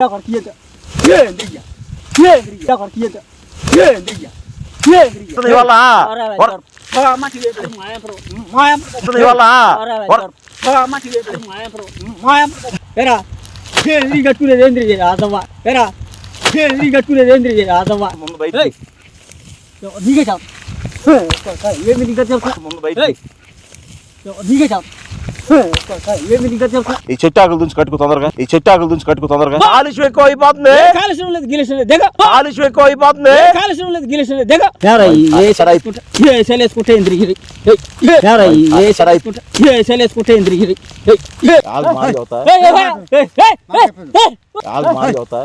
కొడుకు ఏంద్రియా ఏంద్రియా కొడుకు ఏంద్రియా ఏంద్రియా ఇవాళ ఇవాళ ఏంద్రి కట్టుకునేది ఏంద్రి అదవ్వా ఎరా ఏంద్రి కట్టుకునేది ఏంద్రి అదవ్వా ముందు బయట నీకే చావు ఏమి నీకే చెప్తా ముందు బయట నీకే చావు ఏమి నీకే చెప్తా ఈ చెట్టు ఆకులు దుంచి కట్టుకు తొందరగా ఈ చెట్టు ఆకులు దుంచి కట్టుకు తొందరగా కాలుష్యం ఎక్కువ అయిపోతుంది కాలుష్యం లేదు గిలుష్యం లేదు దిగ కాలుష్యం ఎక్కువ అయిపోతుంది కాలుష్యం లేదు గిలుష్యం లేదు దిగ ఏ సరే అయిపోయి ఏ సెలేసుకుంటే ఇంద్రిగిరి ఏ సరే సెలేసుకుంటే ఏ సెలేసుకుంటే ఇంద్రిగిరి ఆగు మాది అవుతా ఆగు మాది అవుతా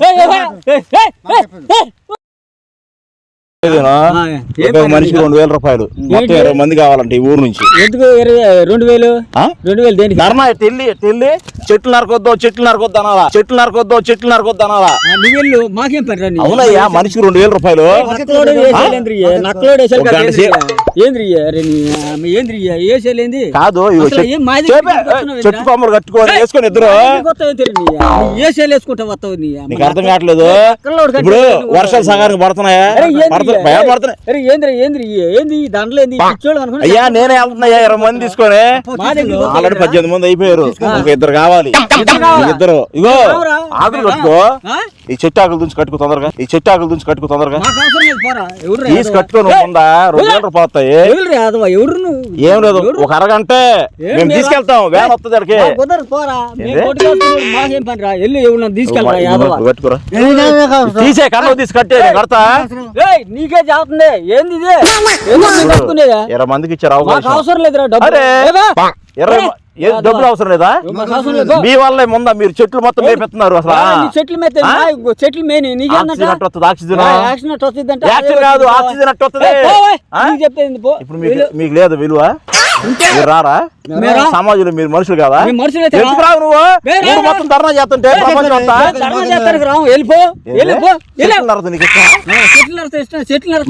మనిషికి రెండు వేల రూపాయలు. మొత్తం ఇరవై మంది కావాలంటే ఈ ఊరు నుంచి. ఎందుకు రెండు వేలు? రెండు వేలు దేనికి? ధర్నా తెల్లి తెల్లి. చెట్లు నరకొద్దు చెట్లు నరకొద్దు అనాలా? చెట్లు నరకొద్దు చెట్లు నరకొద్దు అనాలా? మాకేం పని? అవునయ్యా మనిషికి రెండు వేల రూపాయలు. నక్కలోడు కాదు ఏంద్రియ్య? ఏంద్రియ్య? చెట్టు- మాది? కొమ్మలు వేసుకొని ఇద్దరు మాది వస్తావు. నీకు అర్థం కావట్లేదు? ఇప్పుడు వర్షాలు సగానికి పడుతున్నాయా? పడుతున్నాయి ఏంద్రి ఏంద్రి ఏంది? దండలు ఏంది? అయ్యా నేనే వెళ్తున్నాయ్యా ఇరవై మంది తీసుకొని. ఆల్రెడీ? పద్దెనిమిది మంది అయిపోయారు. ఇద్దరు కావాలి. ఇద్దరు ఇగో? ఆకులు కట్టుకో? ఈ చెట్టు ఆకులు దుంచి కట్టుకో తొందరగా. ఈ చెట్టు ఆకులు దుంచి కట్టుకో తొందరగా. తీసి కట్టుకొని ఉందా రెండు వేల రూపాయలు వస్తాయి ఎవరు నువ్వు? ఏం లేదు? ఒక అరగంట మేము? తీసుకెళ్తాం వ్యాన్ వస్తుంది అక్కడికి మాకు కుదరదు పోరా. మేము ఏంది? కొట్టుకెళ్తున్నాం, మాకేం పని రా వెళ్ళి ఎవరు తీసుకెళ్ళరా యాదవ? నువ్వు కట్టుకోరా తీసే కన్ను తీసి కట్టే కడతా? ఏయ్ నీకే చేస్తుంది ఏంది ఇది? ఇరవై మందికి ఇచ్చారు అవకాశం. అవసరం లేదురా డబ్బు? ఇరవై ఏ డబ్బులు అవసరం లేదా? మీ వల్లే ముందా మీరు చెట్లు మొత్తం మేపెత్తున్నారు అసలు? చెట్లు? చెట్లు ఆక్సిజన్ కాదు ఆక్సిజన్ అట్టు వస్తుంది ఇప్పుడు మీకు మీకు లేదు విలువ. మీరు రారా? మేరా? సమాజంలో మీరు మనుషులు కదా? మనుషులు ఎందుకు రావు నువ్వు? ఊరు మొత్తం ధర్నా చేస్తుంటే ప్రపంచం అంతా?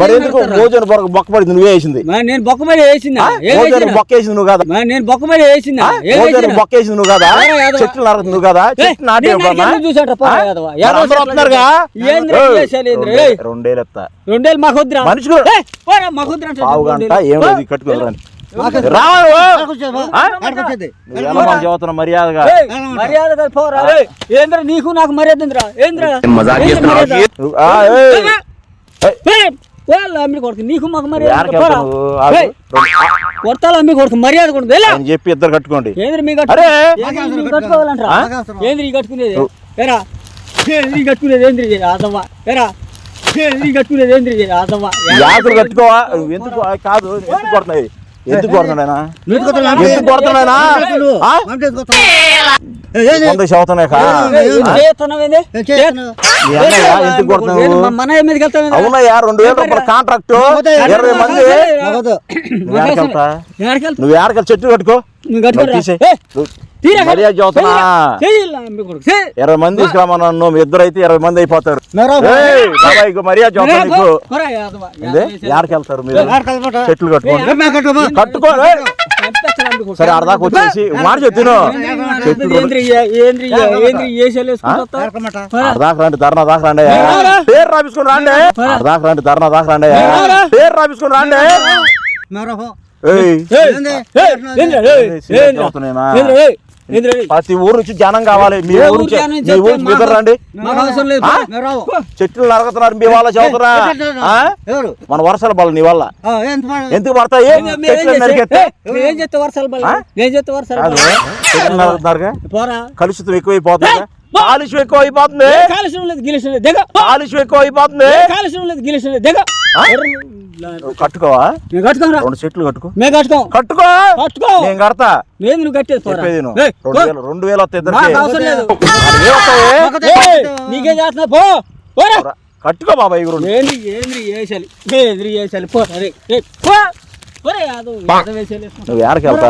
మరి ఎందుకు? భోజన బొక్క బొక్క పడింది? నువ్వే వేసింది. నేను బొక్క వేసిందా? భోజన? బొక్క వేసింది నువ్వు కదా. నేను బొక్క మీద వేసిందా? భోజన వేసినా? బొక్క వేసింది నువ్వు కదా. చెట్లు నరకదు నువ్వు కదా? చెట్లు నాటి వస్తున్నారుగా? రెండేళ్ళు రెండేళ్ళు మాకు అంటే పావు గంట. ఏం కట్టుకోవాలి రావా? నువ్వు ఎలా మనం చదువుతున్న మర్యాదగా. పోరా ఏంద్రా నీకు నాకు మర్యాద ఏంద్రా? ఏంద్రా? వాళ్ళ అమ్మి కొడుకు నీకు మాకు మర్యాద కొడతాల అమ్మి కొడుకు మర్యాద చెప్పి ఇద్దరు కట్టుకోండి. ఏంద్ర మీ కట్టుకోవాలంటారా? ఏంద్ర ఈ కట్టుకునేది? ఎరా ఏంద్ర కట్టుకునేది? ఏంద్ర ఆదవ్వ ఎరా ఏంద్ర కట్టుకునేది? ఏంద్ర ఈ ఆకులు కట్టుకోవా? ఎందుకు? కాదు ఎందుకు కొడుతున్నాయి? ఎందుకు కొడుతున్నాయినా కొడుతున్నాయినా అవునయ్యా రెండు వేల రూపాయల కాంట్రాక్ట్ ఇరవై మంది నువ్వు ఏడకెళ్తా నువ్వు ఏడకెళ్ళి చెట్టు కట్టుకో నువ్వు ఇరవై మంది తీసుకురామన్నా నువ్వు ఇద్దరు అయితే ఇరవై మంది అయిపోతారు. బాబాయ్ మర్యాద రేపు, నీకు. వెళ్తారు మీరు? చెట్లు కట్టుకోండి కట్టుకో. సరే అర్ధాకు వచ్చేసి మాట చెప్తును చెట్లు రండి ధర్నా దాకా రండి. పేరు రాపించుకుని రండి అర్ధాకు రండి ధర్నా దాకా రండి. పేరు రాపించుకుని రండి ఏయ్. ప్రతి ఊరు నుంచి జనం కావాలి. మీ ఊరు మీ ఊరు మాకు- రండి. చెట్లు నరకుతున్నారు మీ వాళ్ళ చదువుతున్నా. మన వర్షాలు పడాలి నీ వల్ల. ఎందుకు పడతాయి? చెట్లు కలుషితం ఎక్కువైపోతుంది. కాలుష్యం ఎక్కువ అయిపోతుంది కాలుష్యం లేదు గిలుష్యం లేదు. దిగ కాలుష్యం ఎక్కువ అయిపోతుంది కాలుష్యం లేదు గిలుష్యం లేదు. కట్టుకోవా? రెండు చెట్లు కట్టుకో. మేము కట్టుకోం. కట్టుకో! కట్టుకో. నేను కడతా. నువ్వు కట్టేది చెప్పేది రెండు. వేలు వస్తాయి అవసరం లేదు. నీకేం చేస్తున్నా? పో. కట్టుకో బాబాయ్ ఇవి రెండు. ఏంది వేసాలి వేసాలి పో. అరే పో. నువ్వు ఏడకి వెళ్తా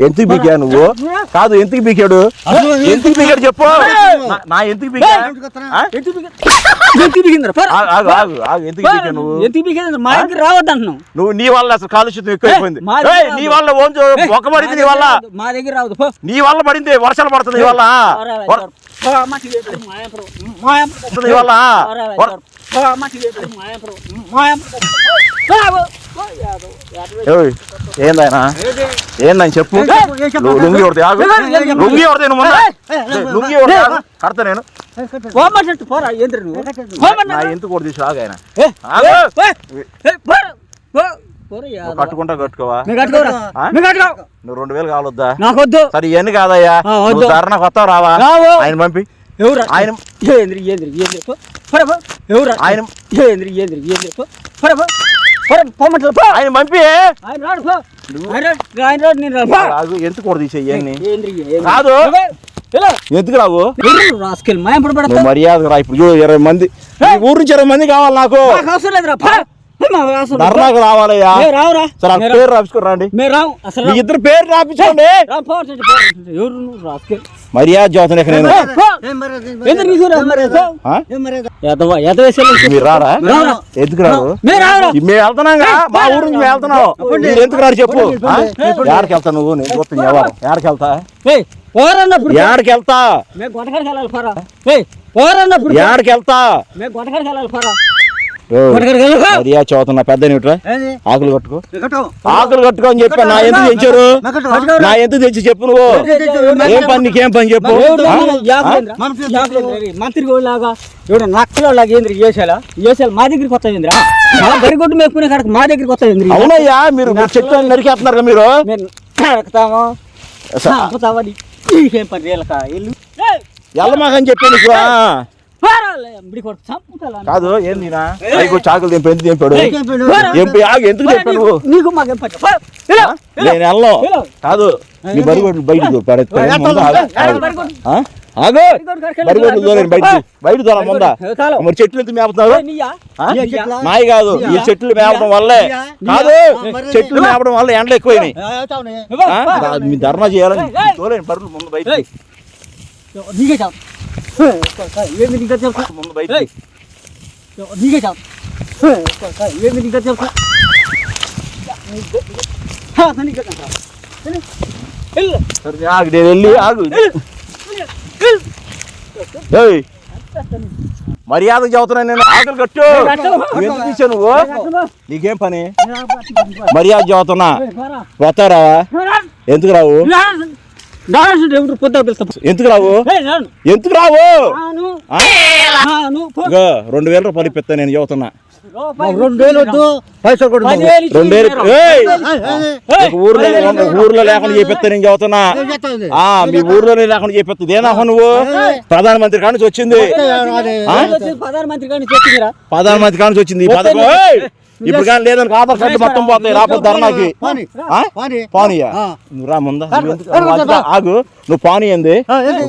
ఎందుకు బీకా నువ్వు? కాదు ఎందుకు బీకాడు? ఎందుకు బీకాడు చెప్పు. నా- ఎందుకు బీకా ఎందుకు నువ్వు? నీ వల్ల అసలు కాలుష్యం ఎక్కువైపోయింది. నీ వల్ల ఒక పడింది నీ వల్ల. మా దగ్గర రావద్దు. పో. నీ వల్ల పడింది వర్షాలు పడుతుంది నీ వల్ల. నీ వల్ల. ఏందైనా ఏందని చెప్పు? లుంగి కొడితే ఆగు. లుంగి కొడితే నువ్వు లుంగి కొడితే. కడతా నేను. పోరా ఏంద్ర నువ్వు? ఎందుకు కొడి తీసి ఆగు ఆయన. కట్టుకుంటా కట్టుకోవా? నువ్వు రెండు వేలు కావాలొద్దా? నాకొద్దు. సరే ఇవన్నీ కాదయ్యా. ధరణ కొత్త రావా. ఆయన పంపి. ఎవరు ఆయన ఏంద్రి ఏంద్రి ఏంద్రి. పో పోరా, పో. ఎవరు ఆయన ఏంద్రి ఏంద్రి ఏంద్రి. పో. పోరా, పో. ఆయన పంపి. ఆయన రాడు పో. ఆయన రాడు, నేను. ఆగు ఎందుకు కొడు తీసే ఇవన్నీ? ఏంద్రి ఏంద్రి. కాదు. ఎందుకు రావు? రాసుకెళ్ళి మా మర్యాద రా ఇప్పుడు చూడు ఇరవై మంది. ఊరు నుంచి ఇరవై మంది కావాలి నాకు. నాకు అవసరం లేదురా ధర్నాకు రావాలయ్యా. రావురా. సరే పేరు రాపించుకుని రండి. రావు. అసలు మీ. ఇద్దరు పేరు రాపించండి. ఎవరు మర్యాద నీకు రా, మరి రారా? రావురా. ఎందుకు రావు మేము రావురా మేము వెళ్తున్నాం మా ఊరు నుంచి మేము వెళ్తున్నాం మీరు ఎందుకు రారు చెప్పు? ఆ? యాడికి వెళ్తా నువ్వు? నేను చూస్తాను ఎవరు యాడికి వెళ్తా? యాడికి వెళ్తా? మేము గొడకాడికి వెళ్ళాలి ఓరన్నప్పుడు వెళ్తా? మేము గొడకాడికి వెళ్ళాలి మర్యాద చదువుతున్నా పెద్ద నీట్రా ఆకులు కట్టుకో ఆకులు కట్టుకో అని చెప్పా నా ఎందుకు తెచ్చారు నా ఎందుకు తెచ్చి చెప్పు నువ్వు ఏం పని నీకేం పని చెప్పు? మంత్రి లాగా ఎవడు నక్కలో లాగా ఏంద్రి చేసేలా చేసేలా మా దగ్గరికి వస్తాయి ఏంద్రా మా గరిగొడ్డు మేపుకునే కాడకు మా దగ్గరికి వస్తాయి ఏంద్రి అవునయ్యా మీరు అన్ని నరికేస్తున్నారు మీరు నరకుతాము ఏం పని రేలక ఇల్లు ఎల్లమాకని చెప్పి కాదు ఏంది నా పైకి చాకులు దింపి ఎందుకు దింపాడు ఎంపి ఆగు ఎందుకు నువ్వు నీకు మాకేం. నేను వెళ్ళను. కాదు నీ బరిగొడ్లు బయట ఆగు, బరిగొడ్లు దూరం బయట బయట దూరం ముందా. మరి చెట్లు ఎందుకు మేపుతున్నారు నీయా? కాదు. ఈ చెట్లు మేపడం వల్లే. కాదు. చెట్లు మేపడం వల్ల ఎండలు ఎక్కువైనాయి. మీ ధర్నా చేయాలని బరువులు ముందు బయట ముందు బయట. నీకే సరే, ఆగు నేను వెళ్ళి ఆగు ఏయ్ మర్యాద చదువుతున్నా. నేను ఆకలి కట్టు ఎందుకు తీసావు నువ్వు నీకేం పని మర్యాద చదువుతున్నా వస్తారా ఎందుకు రావు? పొద్దు ఎందుకు రావు? ఎందుకు రావు? రెండు వేల రూపాయలు ఇప్పిస్తా నేను చదువుతున్నా రెండు వేలు వద్దు. పైసలు కూడా రెండు వేలు ఏయ్! ఒక ఊర్లో ఊర్లో లేకుండా చేపిస్తా నేను చదువుతున్నా ఆ మీ ఊర్లోనే లేకుండా చేపిస్తా దేనా నువ్వు? ప్రధానమంత్రి కాడి నుంచి వచ్చింది. ఆ? ప్రధానమంత్రి కాడి నుంచి వచ్చింది. ఈ పథకం ఏయ్! ఇప్పుడు కానీ లేదని ఆధార్ కార్డు మొత్తం పోతాయి రాకపోతే ధర్నాకి? పానీయా నువ్వు రా ముందా. ఆగు. నువ్వు పానీ ఏంది?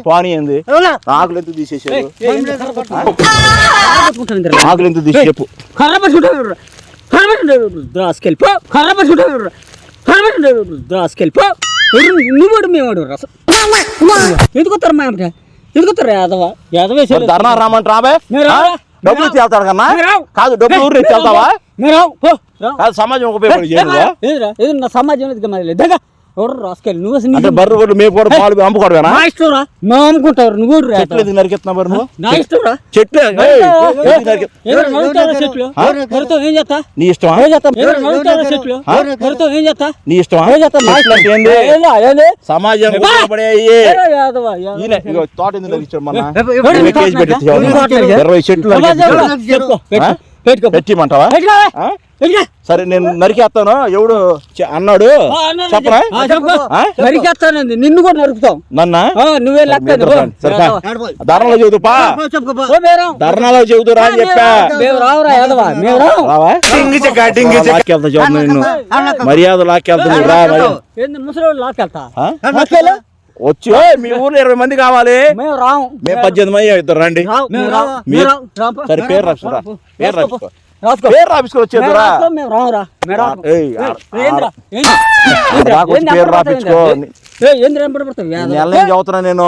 పానీ ఏంది? ఆకులు ఎందుకు తీసేసారు ఆకులు ఎందుకు తీసి చెప్పు. కర్ర పట్టుకుంటాడు కర్ర పట్టుకుంటాడు ద్రాసుకెళ్ళి పో. కర్ర పట్టుకుంటాడు కర్ర పట్టుకుంటాడు ద్రాసుకెళ్ళి పో. నువ్వు మేవాడు రసం ఎందుకు వస్తారు మా ఎందుకు వస్తారు? యాదవ యాదవ ధర్నా? డబ్బులు వెళ్తాడు కన్నా. కాదు డబ్బులు ఊరు ఇచ్చి కాదు సమాజం ఉపయోగపడి నా సమాజం లేదు గమ్మ దగ్గర ఎవరు రాసుకెళ్ళి నువ్వు అసలు అంటే నీకు- బర్రు గొడ్లు మేము కూడా పాలు అమ్ముకోవడమేనా? మా ఇష్టం రా. మా అమ్ముకుంటారు నువ్వు కూడా రా. చెట్లు ఎందుకు నరికెత్తున్నావు మరి నువ్వు? నా ఇష్టం రా. చెట్లు ఏయ్, ఎందుకు నరికె- ఎవరు నడుస్తారా చెట్లు? ఎవరితో ఏం చేస్తా? నీ ఇష్టమా? ఏం చేస్తాం? ఎవరు నడుస్తారా చెట్లు? ఎవరితో ఏం చేస్తా? నీ ఇష్టమా? ఏం చేస్తాం? నా చెట్లు అంటే ఏంది? ఏందా, ఏంది? సమాజం ఉపయోగపడే ఏరా యాదవ, యాదవ. ఈయన ఇగో తోట ఎందుకు నరికించాడు ఇరవై చెట్లు పెట్టిమంటావా? సరే నేను నరికేస్తాను ఎవడు? అన్నాడు. చెప్పనా? నిన్ను కూడా నరుకుతాం. నన్న? నువ్వే ధర్నాలో చదువుపా ధర్నాలో చదువుతురా అని చెప్పా. మర్యాద లాక్కెళ్తుంది ముసలి లాక్కెళ్తా? వచ్చి మీ ఊర్లో ఇరవై మంది కావాలి మేము రాము మేము పద్దెనిమిది మంది ఇద్దరు రండి సరే పేరు రాసుకురా పేరు రాసుకో చదువుతున్నా నేను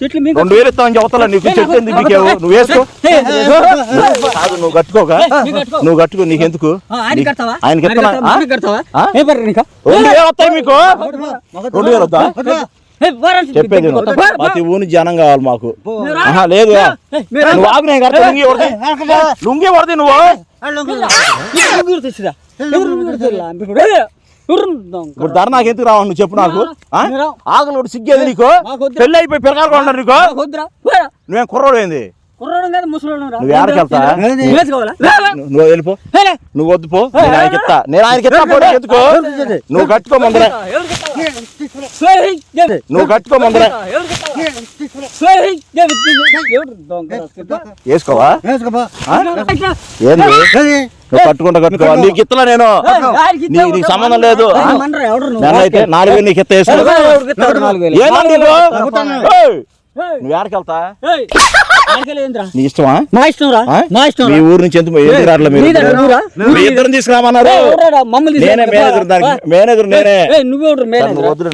రెండు వేలు ఇస్తామని చెబుతా నీకు చెప్తుంది నీకేవో నువ్వు వేసుకో కాదు నువ్వు కట్టుకోక నువ్వు కట్టుకో నీకెందుకు ఆయన రెండు వేలు వస్తాయి మీకు రెండు వేలు వద్దా చెప్పేది ప్రతి ఊని జనం కావాలి మాకు లేదు లుంగి వరది నువ్వు ఇప్పుడు ధర నాకు ఎందుకు రావాలి నువ్వు చెప్పు నాకు. ఆకలి ఒకటి సిగ్గేది నీకు. పెళ్ళి అయిపోయి పిల్లగారు కొన్నారు నీకు. నువ్వేం కుర్రోడు ఏంది? నువ్వు ఎవరికి నువ్వు వెళ్ళిపో. నువ్వు వద్దుపో నేను ఆయనకి ఇస్తా. నేను ఆయనకి నువ్వు కట్టుకో ముందు నువ్వు కట్టుకో ముందరే. వేసుకోవా? ఏంది? నువ్వు కట్టుకుంటా కట్టుకో. నేను? నీకు సంబంధం లేదు. నన్నైతే నాలుగు నీకు ఇత్త వేసుకో. నువ్వు ఎక్కడికి వెళ్తా? నీ ఇష్టమా? ఇష్టం రా. ఇష్టం మీ ఊరు నుంచి ఎందుకు మీరు? తీసుకురామన్నారు. మమ్మల్ని నేనే మేనేజర్ దానికి. మేనేజర్ నేనే. నువ్వే మేనేజర్ వద్దు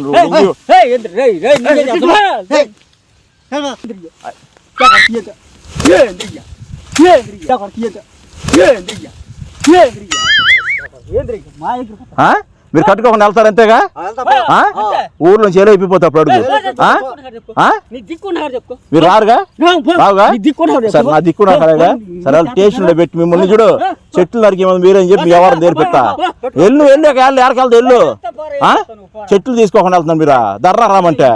మీరు కట్టుకోకుండా వెళ్తారు అంతేగా? ఊర్లో చేలో అయిపోతా అప్పుడు అడుగు. మీరు రారుగా? రావుగా? సరే నా దిక్కు రాగా సరే స్టేషన్లో పెట్టి మిమ్మల్ని చూడు. చెట్లు నరికేమో మీరేం చెప్పి వ్యవహారం నేర్పిస్తా? ఎల్లు ఎల్లు ఎల్లు ఎరకెళ్తా ఎల్లు చెట్లు తీసుకోకుండా వెళ్తున్నాను మీరు? దర్రా రామంటే.